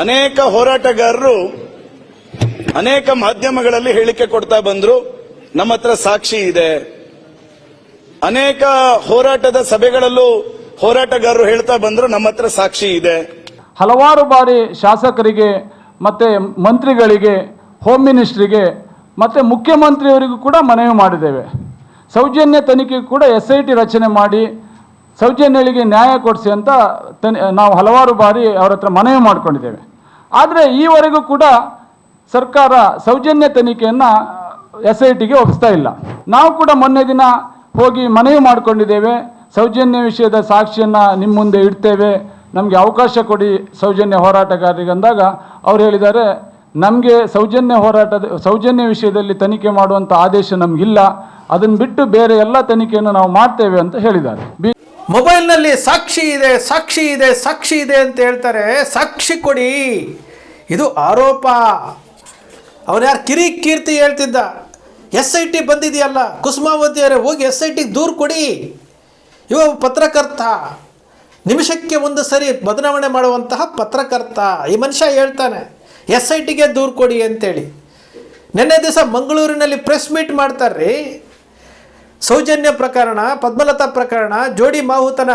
ಅನೇಕ ಹೋರಾಟಗಾರರು, ಅನೇಕ ಮಾಧ್ಯಮಗಳಲ್ಲಿ ಹೇಳಿಕೆ ಕೊಡ್ತಾ ಬಂದ್ರು, ನಮ್ಮ ಹತ್ರ ಸಾಕ್ಷಿ ಇದೆ. ಅನೇಕ ಹೋರಾಟದ ಸಭೆಗಳಲ್ಲೂ ಹೋರಾಟಗಾರರು ಹೇಳ್ತಾ ಬಂದ್ರು, ನಮ್ಮ ಹತ್ರ ಸಾಕ್ಷಿ ಇದೆ. ಹಲವಾರು ಬಾರಿ ಶಾಸಕರಿಗೆ, ಮತ್ತೆ ಮಂತ್ರಿಗಳಿಗೆ ಹೋಮ್ ಮಿನಿಸ್ಟ್ರಿಗೆ ಮತ್ತೆ ಮುಖ್ಯಮಂತ್ರಿಯವರಿಗೂ ಕೂಡ ಮನವಿ ಮಾಡಿದ್ದೇವೆ. ಸೌಜನ್ಯ ತನಿಖೆ ಕೂಡ ಎಸ್ ಐ ಟಿ ರಚನೆ ಮಾಡಿ ಸೌಜನ್ಯಗಳಿಗೆ ನ್ಯಾಯ ಕೊಡಿಸಿ ಅಂತ ನಾವು ಹಲವಾರು ಬಾರಿ ಅವರ ಹತ್ರ ಮನವಿ ಮಾಡಿಕೊಂಡಿದ್ದೇವೆ. ಆದರೆ ಈವರೆಗೂ ಕೂಡ ಸರ್ಕಾರ ಸೌಜನ್ಯ ತನಿಖೆಯನ್ನು ಎಸ್ ಐ ಟಿಗೆ ಒಪ್ಪಿಸ್ತಾ ಇಲ್ಲ. ನಾವು ಕೂಡ ಮೊನ್ನೆ ದಿನ ಹೋಗಿ ಮನವಿ ಮಾಡಿಕೊಂಡಿದ್ದೇವೆ. ಸೌಜನ್ಯ ವಿಷಯದ ಸಾಕ್ಷಿಯನ್ನು ನಿಮ್ಮ ಮುಂದೆ ಇಡ್ತೇವೆ. ನಮಗೆ ಅವಕಾಶ ಕೊಡಿ ಸೌಜನ್ಯ ಹೋರಾಟಗಾರರಿಗೆ ಅಂದಾಗ ಅವ್ರು ಹೇಳಿದ್ದಾರೆ, ನಮಗೆ ಸೌಜನ್ಯ ಹೋರಾಟದ, ಸೌಜನ್ಯ ವಿಷಯದಲ್ಲಿ ತನಿಖೆ ಮಾಡುವಂಥ ಆದೇಶ ನಮಗಿಲ್ಲ ಅದನ್ನು ಬಿಟ್ಟು ಬೇರೆ ಎಲ್ಲ ತನಿಖೆಯನ್ನು ನಾವು ಮಾಡ್ತೇವೆ ಅಂತ ಹೇಳಿದ್ದಾರೆ. ಮೊಬೈಲ್ನಲ್ಲಿ ಸಾಕ್ಷಿ ಇದೆ ಸಾಕ್ಷಿ ಇದೆ ಸಾಕ್ಷಿ ಇದೆ ಅಂತ ಹೇಳ್ತಾರೆ. ಸಾಕ್ಷಿ ಕೊಡಿ. ಇದು ಆರೋಪ. ಅವನು ಯಾರು ಕಿರಿ ಕೀರ್ತಿ ಹೇಳ್ತಿದ್ದ. ಎಸ್ ಐ ಟಿ ಬಂದಿದೆಯಲ್ಲ ಕುಸುಮಾವತಿಯವರೇ ಹೋಗಿ ಎಸ್ ಐ ಟಿಗೆ ದೂರು ಕೊಡಿ. ಇವ ಪತ್ರಕರ್ತ. ನಿಮಿಷಕ್ಕೆ ಒಂದು ಸರಿ ಬದಲಾವಣೆ ಮಾಡುವಂತಹ ಪತ್ರಕರ್ತ. ಈ ಮನುಷ್ಯ ಹೇಳ್ತಾನೆ, ಎಸ್ ಐ ಟಿಗೆ ದೂರು ಕೊಡಿ ಅಂತೇಳಿ. ನಿನ್ನೆ ದಿವಸ ಮಂಗಳೂರಿನಲ್ಲಿ ಪ್ರೆಸ್ ಮೀಟ್ ಮಾಡ್ತಾರ್ರಿ. ಸೌಜನ್ಯ ಪ್ರಕರಣ, ಪದ್ಮಲತಾ ಪ್ರಕರಣ, ಜೋಡಿ ಮಾಹುತನ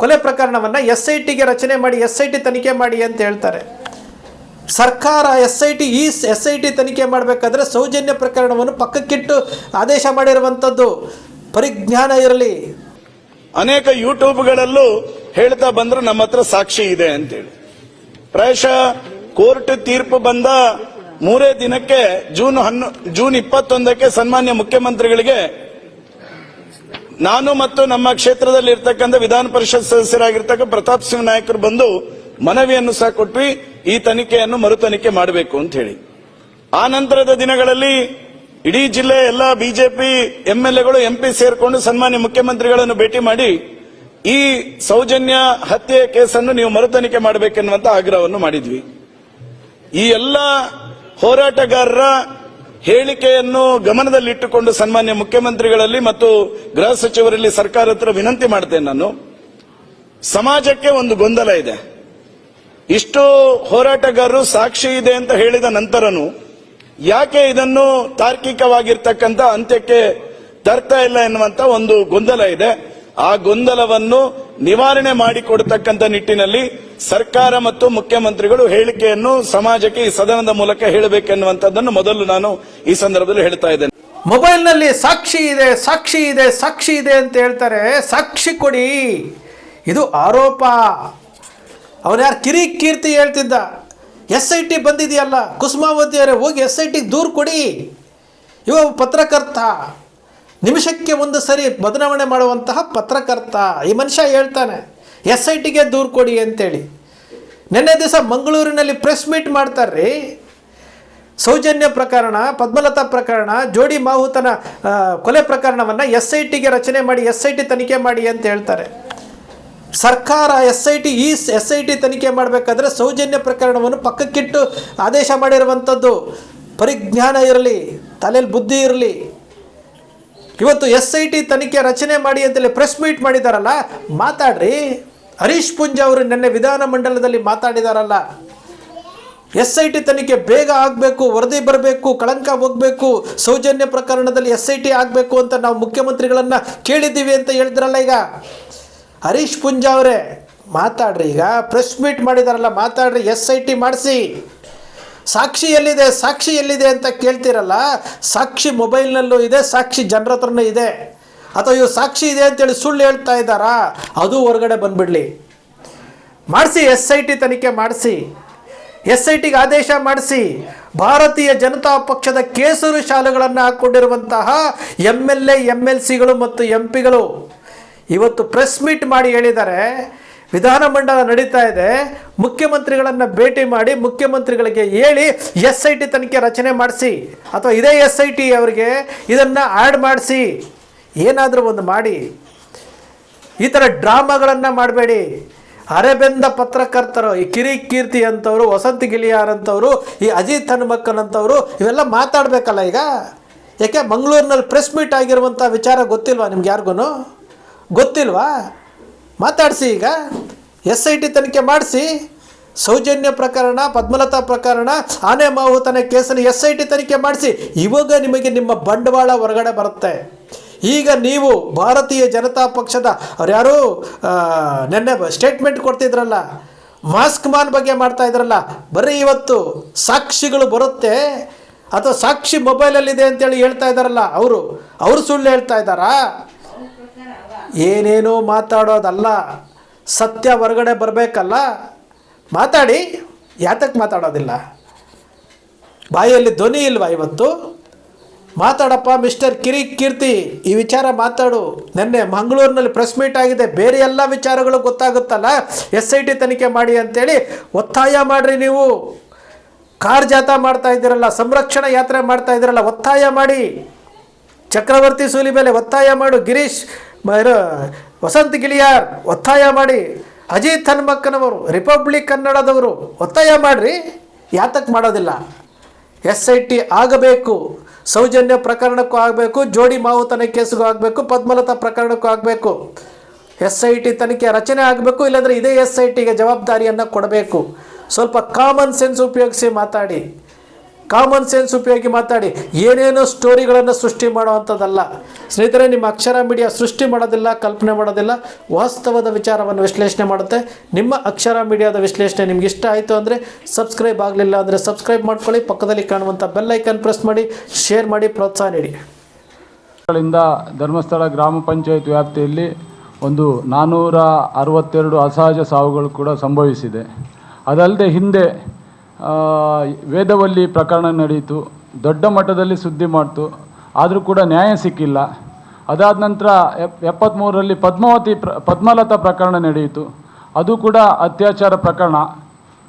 ಕೊಲೆ ಪ್ರಕರಣವನ್ನು ಎಸ್ ಐ ಟಿಗೆ ರಚನೆ ಮಾಡಿ, ಎಸ್ ಐ ಟಿ ತನಿಖೆ ಮಾಡಿ ಅಂತ ಹೇಳ್ತಾರೆ. ಸರ್ಕಾರ ಎಸ್ ಐ ಟಿ ಈ ಎಸ್ ಐ ಟಿ ತನಿಖೆ ಮಾಡಬೇಕಾದ್ರೆ ಸೌಜನ್ಯ ಪ್ರಕರಣವನ್ನು ಪಕ್ಕಕ್ಕಿಟ್ಟು ಆದೇಶ ಮಾಡಿರುವಂಥದ್ದು. ಪರಿಜ್ಞಾನ ಇರಲಿ. ಅನೇಕ ಯೂಟ್ಯೂಬ್ಗಳಲ್ಲೂ ಹೇಳ್ತಾ ಬಂದ್ರು ನಮ್ಮ ಹತ್ರ ಸಾಕ್ಷಿ ಇದೆ ಅಂತೇಳಿ. ಪ್ರಾಯಶಃ ಕೋರ್ಟ್ ತೀರ್ಪು ಬಂದ ಮೂರೇ ದಿನಕ್ಕೆ, ಜೂನ್ ಹನ್ನು, ಜೂನ್ ಇಪ್ಪತ್ತೊಂದಕ್ಕೆ ಸನ್ಮಾನ್ಯ ಮುಖ್ಯಮಂತ್ರಿಗಳಿಗೆ ನಾನು ಮತ್ತು ನಮ್ಮ ಕ್ಷೇತ್ರದಲ್ಲಿ ಇರ್ತಕ್ಕಂಥ ವಿಧಾನ ಪರಿಷತ್ ಸದಸ್ಯರಾಗಿರ್ತಕ್ಕ ಪ್ರತಾಪ್ ಸಿಂಗ್ ನಾಯಕರು ಬಂದು ಮನವಿಯನ್ನು ಸಹ ಕೊಟ್ವಿ, ಈ ತನಿಖೆಯನ್ನು ಮರು ತನಿಖೆ ಮಾಡಬೇಕು ಅಂತ ಹೇಳಿ. ಆ ನಂತರದ ದಿನಗಳಲ್ಲಿ ಇಡೀ ಜಿಲ್ಲೆ, ಎಲ್ಲ ಬಿಜೆಪಿ ಎಂಎಲ್ಎಗಳು, ಎಂಪಿ ಸೇರಿಕೊಂಡು ಸನ್ಮಾನ್ಯ ಮುಖ್ಯಮಂತ್ರಿಗಳನ್ನು ಭೇಟಿ ಮಾಡಿ, ಈ ಸೌಜನ್ಯ ಹತ್ಯೆ ಕೇಸನ್ನು ನೀವು ಮರು ತನಿಖೆ ಮಾಡಬೇಕೆನ್ನುವಂತ ಆಗ್ರಹವನ್ನು ಮಾಡಿದ್ವಿ. ಈ ಎಲ್ಲ ಹೋರಾಟಗಾರರ ಹೇಳಿಕೆಯನ್ನು ಗಮನದಲ್ಲಿಟ್ಟುಕೊಂಡು ಸನ್ಮಾನ್ಯ ಮುಖ್ಯಮಂತ್ರಿಗಳಲ್ಲಿ ಮತ್ತು ಗೃಹ ಸಚಿವರಲ್ಲಿ ಸರ್ಕಾರ ವಿನಂತಿ ಮಾಡ್ತೇನೆ ನಾನು. ಸಮಾಜಕ್ಕೆ ಒಂದು ಗೊಂದಲ ಇದೆ. ಇಷ್ಟು ಹೋರಾಟಗಾರರು ಸಾಕ್ಷಿ ಇದೆ ಅಂತ ಹೇಳಿದ ನಂತರನು ಯಾಕೆ ಇದನ್ನು ತಾರ್ಕಿಕವಾಗಿರ್ತಕ್ಕಂಥ ಅಂತ್ಯಕ್ಕೆ ತರ್ತಾ ಇಲ್ಲ ಎನ್ನುವಂತ ಒಂದು ಗೊಂದಲ ಇದೆ. ಆ ಗೊಂದಲವನ್ನು ನಿವಾರಣೆ ಮಾಡಿಕೊಡತಕ್ಕಂಥ ನಿಟ್ಟಿನಲ್ಲಿ ಸರ್ಕಾರ ಮತ್ತು ಮುಖ್ಯಮಂತ್ರಿಗಳು ಹೇಳಿಕೆಯನ್ನು ಸಮಾಜಕ್ಕೆ ಈ ಸದನದ ಮೂಲಕ ಹೇಳಬೇಕೆನ್ನುವಂಥದ್ದನ್ನು ಮೊದಲು ನಾನು ಈ ಸಂದರ್ಭದಲ್ಲಿ ಹೇಳ್ತಾ ಇದ್ದೇನೆ. ಮೊಬೈಲ್ನಲ್ಲಿ ಸಾಕ್ಷಿ ಇದೆ ಸಾಕ್ಷಿ ಇದೆ ಸಾಕ್ಷಿ ಇದೆ ಅಂತ ಹೇಳ್ತಾರೆ, ಸಾಕ್ಷಿ ಕೊಡಿ. ಇದು ಆರೋಪ. ಅವನು ಯಾರು ಕಿರಿ ಕೀರ್ತಿ ಹೇಳ್ತಿದ್ದ? ಎಸ್ ಐ ಟಿ ಬಂದಿದೆಯಲ್ಲ, ಕುಸುಮಾವತಿಯವರೇ ಹೋಗಿ ಎಸ್ ಐ ಟಿಗೆ ದೂರು ಕೊಡಿ. ಇವ ಪತ್ರಕರ್ತ. ನಿಮಿಷಕ್ಕೆ ಒಂದು ಸರಿ ಬದಲಾವಣೆ ಮಾಡುವಂತಹ ಪತ್ರಕರ್ತ. ಈ ಮನುಷ್ಯ ಹೇಳ್ತಾನೆ ಎಸ್ ಐ ಟಿಗೆ ದೂರು ಕೊಡಿ ಅಂತೇಳಿ. ನಿನ್ನೆ ದಿವಸ ಮಂಗಳೂರಿನಲ್ಲಿ ಪ್ರೆಸ್ ಮೀಟ್ ಮಾಡ್ತಾರ್ರಿ. ಸೌಜನ್ಯ ಪ್ರಕರಣ, ಪದ್ಮಲತಾ ಪ್ರಕರಣ, ಜೋಡಿ ಮಾಹುತನ ಕೊಲೆ ಪ್ರಕರಣವನ್ನು ಎಸ್ ಐ ಟಿಗೆ ರಚನೆ ಮಾಡಿ ಎಸ್ ಐ ಟಿ ತನಿಖೆ ಮಾಡಿ ಅಂತ ಹೇಳ್ತಾರೆ. ಸರ್ಕಾರ ಎಸ್ ಐ ಟಿ ಈ ಎಸ್ ಐ ಟಿ ತನಿಖೆ ಮಾಡಬೇಕಾದ್ರೆ ಸೌಜನ್ಯ ಪ್ರಕರಣವನ್ನು ಪಕ್ಕಕ್ಕಿಟ್ಟು ಆದೇಶ ಮಾಡಿರುವಂಥದ್ದು. ಪರಿಜ್ಞಾನ ಇರಲಿ ತಲೆಯಲ್ಲಿ ಬುದ್ಧಿ ಇರಲಿ. ಇವತ್ತು ಎಸ್ ಐ ಟಿ ತನಿಖೆ ರಚನೆ ಮಾಡಿ ಅಂತೇಳಿ ಪ್ರೆಸ್ ಮೀಟ್ ಮಾಡಿದಾರಲ್ಲ, ಮಾತಾಡ್ರಿ. ಹರೀಶ್ ಪುಂಜ ಅವರು ನಿನ್ನೆ ವಿಧಾನಮಂಡಲದಲ್ಲಿ ಮಾತಾಡಿದಾರಲ್ಲ. ಎಸ್ ಐ ಟಿ ತನಿಖೆ ಬೇಗ ಆಗಬೇಕು, ವರದಿ ಬರಬೇಕು, ಕಳಂಕ ಹೋಗಬೇಕು, ಸೌಜನ್ಯ ಪ್ರಕರಣದಲ್ಲಿ ಎಸ್ ಐ ಟಿ ಆಗಬೇಕು ಅಂತ ನಾವು ಮುಖ್ಯಮಂತ್ರಿಗಳನ್ನು ಕೇಳಿದ್ದೀವಿ ಅಂತ ಹೇಳಿದ್ರಲ್ಲ ಈಗ. ಹರೀಶ್ ಪುಂಜ ಅವರೇ, ಮಾತಾಡ್ರಿ. ಈಗ ಪ್ರೆಸ್ ಮೀಟ್ ಮಾಡಿದಾರಲ್ಲ, ಮಾತಾಡ್ರಿ ಎಸ್ ಐ ಟಿ ಮಾಡಿಸಿ. ಸಾಕ್ಷಿ ಎಲ್ಲಿದೆ ಸಾಕ್ಷಿ ಎಲ್ಲಿದೆ ಅಂತ ಕೇಳ್ತೀರಲ್ಲ, ಸಾಕ್ಷಿ ಮೊಬೈಲ್ನಲ್ಲೂ ಇದೆ, ಸಾಕ್ಷಿ ಜನರ ಹತ್ರನೂ ಇದೆ. ಅಥವಾ ಇವು ಸಾಕ್ಷಿ ಇದೆ ಅಂತೇಳಿ ಸುಳ್ಳು ಹೇಳ್ತಾ ಇದ್ದಾರಾ, ಅದು ಹೊರಗಡೆ ಬಂದ್ಬಿಡ್ಲಿ. ಮಾಡಿಸಿ ಎಸ್ ಐ ಟಿ ತನಿಖೆ ಮಾಡಿಸಿ. ಎಸ್ ಐ ಟಿಗೆ ಆದೇಶ ಮಾಡಿಸಿ. ಭಾರತೀಯ ಜನತಾ ಪಕ್ಷದ ಕೇಸರು ಶಾಲೆಗಳನ್ನು ಹಾಕ್ಕೊಂಡಿರುವಂತಹ M L A M L ಸಿಗಳು ಮತ್ತು ಎಂ ಪಿಗಳು ಇವತ್ತು ಪ್ರೆಸ್ ಮೀಟ್ ಮಾಡಿ ಹೇಳಿದ್ದಾರೆ. ವಿಧಾನಮಂಡಲ ನಡೀತಾ ಇದೆ. ಮುಖ್ಯಮಂತ್ರಿಗಳನ್ನು ಭೇಟಿ ಮಾಡಿ ಮುಖ್ಯಮಂತ್ರಿಗಳಿಗೆ ಹೇಳಿ ಎಸ್ ಐ ಟಿ ತನಿಖೆ ರಚನೆ ಮಾಡಿಸಿ ಅಥವಾ ಇದೇ ಎಸ್ ಐ ಟಿ ಅವರಿಗೆ ಇದನ್ನು ಆ್ಯಡ್ ಮಾಡಿಸಿ. ಏನಾದರೂ ಒಂದು ಮಾಡಿ. ಈ ಥರ ಡ್ರಾಮಾಗಳನ್ನು ಮಾಡಬೇಡಿ. ಅರೆಬೆಂದ ಪತ್ರಕರ್ತರು, ಈ ಕಿರಿ ಕೀರ್ತಿ ಅಂತವರು, ವಸಂತ ಗಿಳಿಯಾರ್ ಅಂತವರು, ಈ ಅಜಿತ್ ಹನುಮಕ್ಕನ್ ಅಂತವರು, ಇವೆಲ್ಲ ಮಾತಾಡಬೇಕಲ್ಲ ಈಗ? ಯಾಕೆ ಮಂಗಳೂರಿನಲ್ಲಿ ಪ್ರೆಸ್ ಮೀಟ್ ಆಗಿರುವಂಥ ವಿಚಾರ ಗೊತ್ತಿಲ್ವಾ ನಿಮ್ಗೆ ಯಾರಿಗೂ ಗೊತ್ತಿಲ್ವಾ? ಮಾತಾಡಿಸಿ ಈಗ. ಎಸ್ ಐ ಟಿ ತನಿಖೆ ಮಾಡಿಸಿ. ಸೌಜನ್ಯ ಪ್ರಕರಣ, ಪದ್ಮಲತಾ ಪ್ರಕರಣ, ಆನೆ ಮಾಹುತನ ಕೇಸನ್ನು ಎಸ್ ಐ ಟಿ ತನಿಖೆ ಮಾಡಿಸಿ. ಇವಾಗ ನಿಮಗೆ ನಿಮ್ಮ ಬಂಡವಾಳ ಹೊರಗಡೆ ಬರುತ್ತೆ. ಈಗ ನೀವು ಭಾರತೀಯ ಜನತಾ ಪಕ್ಷದ, ಅವ್ರು ಯಾರು ನಿನ್ನೆ ಸ್ಟೇಟ್ಮೆಂಟ್ ಕೊಡ್ತಿದ್ರಲ್ಲ? ಮಾಸ್ಕ್ ಮಾನ್ ಬಗ್ಗೆ ಮಾಡ್ತಾ ಇದ್ರಲ್ಲ? ಬರೀ ಇವತ್ತು ಸಾಕ್ಷಿಗಳು ಬರುತ್ತೆ. ಅಥವಾ ಸಾಕ್ಷಿ ಮೊಬೈಲಲ್ಲಿದೆ ಅಂತೇಳಿ ಹೇಳ್ತಾ ಇದ್ದಾರಲ್ಲ ಅವರು. ಅವರು ಸುಳ್ಳು ಹೇಳ್ತಾ ಇದ್ದಾರಾ? ಏನೇನೋ ಮಾತಾಡೋದಲ್ಲ, ಸತ್ಯ ಹೊರಗಡೆ ಬರಬೇಕಲ್ಲ, ಮಾತಾಡಿ. ಯಾತಕ್ಕೆ ಮಾತಾಡೋದಿಲ್ಲ? ಬಾಯಲ್ಲಿ ಧ್ವನಿ ಇಲ್ವಾ ಇವತ್ತು? ಮಾತಾಡಪ್ಪ ಮಿಸ್ಟರ್ ಕಿರಿ ಕೀರ್ತಿ, ಈ ವಿಚಾರ ಮಾತಾಡು. ನಿನ್ನೆ ಮಂಗಳೂರಿನಲ್ಲಿ ಪ್ರೆಸ್ ಮೀಟ್ ಆಗಿದೆ, ಬೇರೆ ಎಲ್ಲ ವಿಚಾರಗಳು ಗೊತ್ತಾಗುತ್ತಲ್ಲ? ಎಸ್ ಐ ಟಿ ತನಿಖೆ ಮಾಡಿ ಅಂತೇಳಿ ಒತ್ತಾಯ ಮಾಡ್ರಿ ನೀವು. ಕಾರ್ ಜಾಥಾ ಮಾಡ್ತಾ ಇದ್ದೀರಲ್ಲ, ಸಂರಕ್ಷಣಾ ಯಾತ್ರೆ ಮಾಡ್ತಾ ಇದ್ದೀರಲ್ಲ, ಒತ್ತಾಯ ಮಾಡಿ. ಚಕ್ರವರ್ತಿ ಸೂಲಿ ಮೇಲೆ ಒತ್ತಾಯ ಮಾಡು. ಗಿರೀಶ್ ಮ- ವಸಂತ ವಸಂತ್ ಗಿಳಿಯಾರ್, ಒತ್ತಾಯ ಮಾಡಿ. ಅಜಿತ್ ಹನುಮಕ್ಕನವರು ರಿಪಬ್ಲಿಕ್ ಕನ್ನಡದವರು, ಒತ್ತಾಯ ಮಾಡಿರಿ ಯಾತಕ್ಕೆ ಮಾಡೋದಿಲ್ಲ. ಎಸ್ ಐ ಟಿ ಆಗಬೇಕು, ಸೌಜನ್ಯ ಪ್ರಕರಣಕ್ಕೂ ಆಗಬೇಕು, ಜೋಡಿ ಮಾವುತನ ಕೇಸಿಗೂ ಆಗಬೇಕು, ಪದ್ಮಲತಾ ಪ್ರಕರಣಕ್ಕೂ ಆಗಬೇಕು. ಎಸ್ ಐ ಟಿ ತನಿಖೆ ರಚನೆ ಆಗಬೇಕು, ಇಲ್ಲಾಂದರೆ ಇದೇ ಎಸ್ ಐ ಟಿಗೆ ಜವಾಬ್ದಾರಿಯನ್ನು ಕೊಡಬೇಕು. ಸ್ವಲ್ಪ ಕಾಮನ್ ಸೆನ್ಸ್ ಉಪಯೋಗಿಸಿ ಮಾತಾಡಿ. ಕಾಮನ್ ಸೆನ್ಸ್ ಉಪಯೋಗಿ ಮಾತಾಡಿ. ಏನೇನೋ ಸ್ಟೋರಿಗಳನ್ನು ಸೃಷ್ಟಿ ಮಾಡುವಂಥದ್ದಲ್ಲ. ಸ್ನೇಹಿತರೆ, ನಿಮ್ಮ ಅಕ್ಷರ ಮೀಡಿಯಾ ಸೃಷ್ಟಿ ಮಾಡೋದಿಲ್ಲ, ಕಲ್ಪನೆ ಮಾಡೋದಿಲ್ಲ, ವಾಸ್ತವದ ವಿಚಾರವನ್ನು ವಿಶ್ಲೇಷಣೆ ಮಾಡುತ್ತೆ. ನಿಮ್ಮ ಅಕ್ಷರ ಮೀಡಿಯಾದ ವಿಶ್ಲೇಷಣೆ ನಿಮ್ಗೆ ಇಷ್ಟ ಆಯಿತು ಅಂದರೆ ಸಬ್ಸ್ಕ್ರೈಬ್ ಆಗಲಿಲ್ಲ ಅಂದರೆ ಸಬ್ಸ್ಕ್ರೈಬ್ ಮಾಡ್ಕೊಳ್ಳಿ. ಪಕ್ಕದಲ್ಲಿ ಕಾಣುವಂಥ ಬೆಲ್ ಐಕನ್ ಪ್ರೆಸ್ ಮಾಡಿ ಶೇರ್ ಮಾಡಿ, ಪ್ರೋತ್ಸಾಹ ನೀಡಿ. ಗಳಿಂದ ಧರ್ಮಸ್ಥಳ ಗ್ರಾಮ ಪಂಚಾಯತ್ ವ್ಯಾಪ್ತಿಯಲ್ಲಿ ಒಂದು ನಾನ್ನೂರ ಅರವತ್ತೆರಡು ಅಸಹಜ ಸಾವುಗಳು ಕೂಡ ಸಂಭವಿಸಿದೆ. ಅದಲ್ಲದೆ ಹಿಂದೆ ವೇದವಲ್ಲಿ ಪ್ರಕರಣ ನಡೆಯಿತು. ದೊಡ್ಡ ಮಟ್ಟದಲ್ಲಿ ಸುದ್ದಿ ಮಾಡ್ತು. ಆದರೂ ಕೂಡ ನ್ಯಾಯ ಸಿಕ್ಕಿಲ್ಲ. ಅದಾದ ನಂತರ ಎಪ್ ಎಪ್ಪತ್ತ್ಮೂರರಲ್ಲಿ ಪದ್ಮಾವತಿ ಪ್ರ, ಪದ್ಮಲತಾ ಪ್ರಕರಣ ನಡೆಯಿತು. ಅದು ಕೂಡ ಅತ್ಯಾಚಾರ ಪ್ರಕರಣ.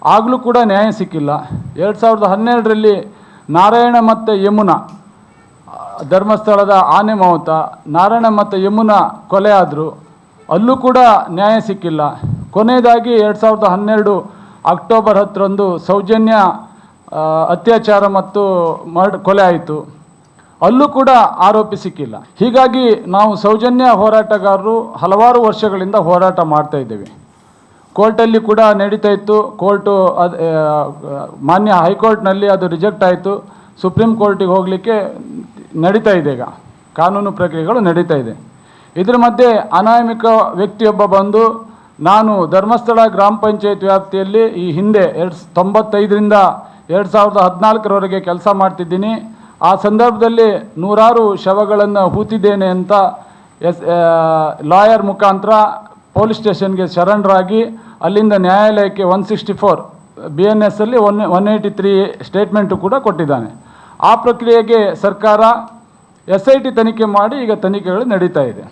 ಆಗಲೂ ಕೂಡ ನ್ಯಾಯ ಸಿಕ್ಕಿಲ್ಲ. ಎರಡು ಸಾವಿರದ ಹನ್ನೆರಡರಲ್ಲಿ ನಾರಾಯಣ ಮತ್ತು ಯಮುನಾ, ಧರ್ಮಸ್ಥಳದ ಆನೆ ಮಾವುತ, ನಾರಾಯಣ ಮತ್ತು ಯಮುನಾ ಕೊಲೆ ಆದರು. ಅಲ್ಲೂ ಕೂಡ ನ್ಯಾಯ ಸಿಕ್ಕಿಲ್ಲ. ಕೊನೆಯದಾಗಿ ಎರಡು ಸಾವಿರದ ಹನ್ನೆರಡು ಅಕ್ಟೋಬರ್ ಹತ್ತರಂದು ಸೌಜನ್ಯ ಅತ್ಯಾಚಾರ ಮತ್ತು ಮರ್ಡ್, ಕೊಲೆ ಆಯಿತು. ಅಲ್ಲೂ ಕೂಡ ಆರೋಪಿ ಸಿಕ್ಕಿಲ್ಲ. ಹೀಗಾಗಿ ನಾವು ಸೌಜನ್ಯ ಹೋರಾಟಗಾರರು ಹಲವಾರು ವರ್ಷಗಳಿಂದ ಹೋರಾಟ ಮಾಡ್ತಾ ಇದ್ದೇವೆ. ಕೋರ್ಟಲ್ಲಿ ಕೂಡ ನಡೀತಾ ಇತ್ತು. ಕೋರ್ಟು ಅದು ಮಾನ್ಯ ಹೈಕೋರ್ಟ್ನಲ್ಲಿ ಅದು ರಿಜೆಕ್ಟ್ ಆಯಿತು. ಸುಪ್ರೀಂ ಕೋರ್ಟಿಗೆ ಹೋಗಲಿಕ್ಕೆ ನಡೀತಾ ಇದೆ ಈಗ. ಕಾನೂನು ಪ್ರಕ್ರಿಯೆಗಳು ನಡೀತಾ ಇದೆ. ಇದರ ಮಧ್ಯೆ ಅನಾಮಿಕ ವ್ಯಕ್ತಿಯೊಬ್ಬ ಬಂದು ನಾನು ಧರ್ಮಸ್ಥಳ ಗ್ರಾಮ ಪಂಚಾಯತ್ ವ್ಯಾಪ್ತಿಯಲ್ಲಿ ಈ ಹಿಂದೆ ಎರಡು ತೊಂಬತ್ತೈದರಿಂದ ಎರಡು ಸಾವಿರದ ಹದಿನಾಲ್ಕರವರೆಗೆ ಕೆಲಸ ಮಾಡ್ತಿದ್ದೀನಿ. ಆ ಸಂದರ್ಭದಲ್ಲಿ ನೂರಾರು ಶವಗಳನ್ನು ಹೂತಿದ್ದೇನೆ ಅಂತ ಎಸ್ ಲಾಯರ್ ಮುಖಾಂತರ ಪೊಲೀಸ್ ಸ್ಟೇಷನ್ಗೆ ಶರಣರಾಗಿ ಅಲ್ಲಿಂದ ನ್ಯಾಯಾಲಯಕ್ಕೆ one sixty four, B N S ಅಲ್ಲಿ one one eighty three statement ಕೂಡ ಕೊಟ್ಟಿದ್ದಾನೆ. ಆ ಪ್ರಕ್ರಿಯೆಗೆ ಸರ್ಕಾರ ಎಸ್ ಐ ಟಿ ತನಿಖೆ ಮಾಡಿ ಈಗ ತನಿಖೆಗಳು ನಡೀತಾ ಇದೆ.